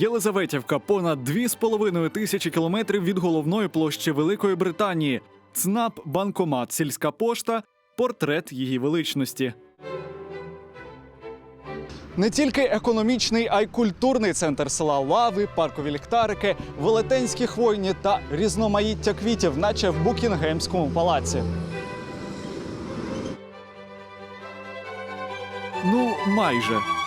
Єлизаветівка понад 2,5 тисячі кілометрів від головної площі Великої Британії. ЦНАП, банкомат, сільська пошта, портрет її величності. Не тільки економічний, а й культурний центр села Лави, паркові ліхтарики, велетенські хвойні та різноманіття квітів, наче в Букінгемському палаці. Ну, майже.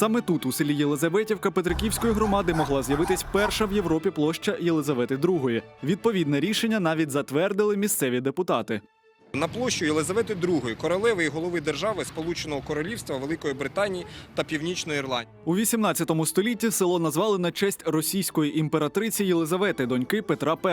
Саме тут, у селі Єлизаветівка Петриківської громади, могла з'явитись перша в Європі площа Єлизавети II. Відповідне рішення навіть затвердили місцеві депутати. На площу Єлизавети II, королеви і голови держави Сполученого Королівства Великої Британії та Північної Ірландії. У 18 столітті село назвали на честь російської імператриці Єлизавети, доньки Петра І.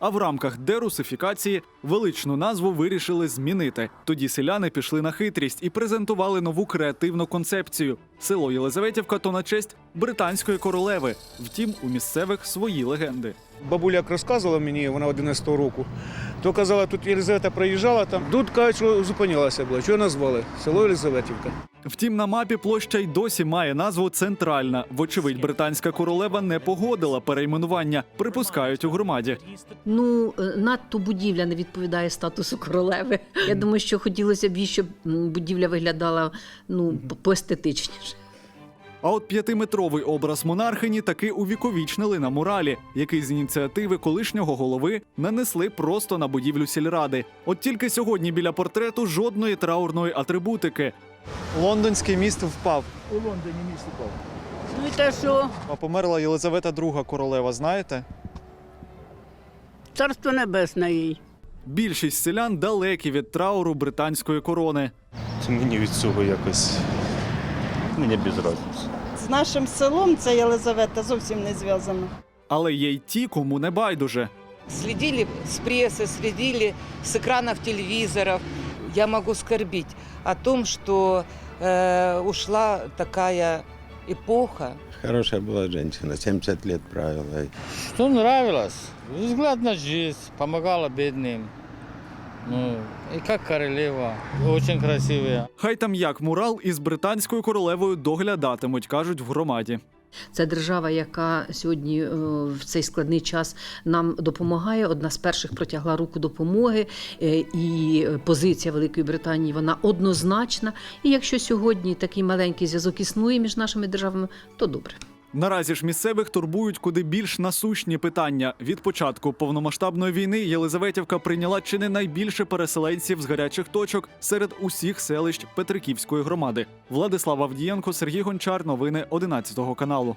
А в рамках дерусифікації величну назву вирішили змінити. Тоді селяни пішли на хитрість і презентували нову креативну концепцію. Село Єлизаветівка то на честь британської королеви. Втім, у місцевих свої легенди. Бабуля як розказувала мені, вона 11-го року, то казала, тут Єлизавета проїжджала, там тут кажуть, що зупинилася була. Чого назвали? Село Єлизаветівка. Втім, на мапі площа й досі має назву центральна. Вочевидь, британська королева не погодила перейменування, припускають у громаді. Ну, е, надто будівля не відповідає статусу королеви. Я думаю, що хотілося б їй, щоб будівля виглядала ну, поестетичніше. А от п'ятиметровий образ монархині таки увіковічнили на муралі, який з ініціативи колишнього голови нанесли просто на будівлю сільради. От тільки сьогодні біля портрету жодної траурної атрибутики. Лондонський міст впав. У Лондоні місто Пав. Ну і те, що А померла Єлизавета II королева. Знаєте? царство небесне їй. Більшість селян далекі від трауру британської корони. Це мені від цього якось мені без разниці З нашим селом ця Єлизавета зовсім не зв'язана. Але є й ті, кому не байдуже. Следили с прессы, следили с экранов телевизоров. Я могу скорбить о том, что э, ушла такая эпоха, Хорошая была женщина, 70 лет правила. Что нравилось? Взгляд на жизнь, помогала бедным. Ну, и как королева, очень красивая. Хай там як мурал із британською королевою доглядатимуть, кажуть в громаді. Це держава, яка сьогодні е, в цей складний час нам допомагає. Одна з перших протягла руку допомоги, е, і позиція Великої Британії вона однозначна. І якщо сьогодні такий маленький зв'язок існує між нашими державами, то добре. Наразі ж місцевих турбують куди більш насущні питання. Від початку повномасштабної війни Єлизаветівка прийняла чи не найбільше переселенців з гарячих точок серед усіх селищ Петриківської громади. Владислав Авдієнко, Сергій Гончар. Новини 11 каналу.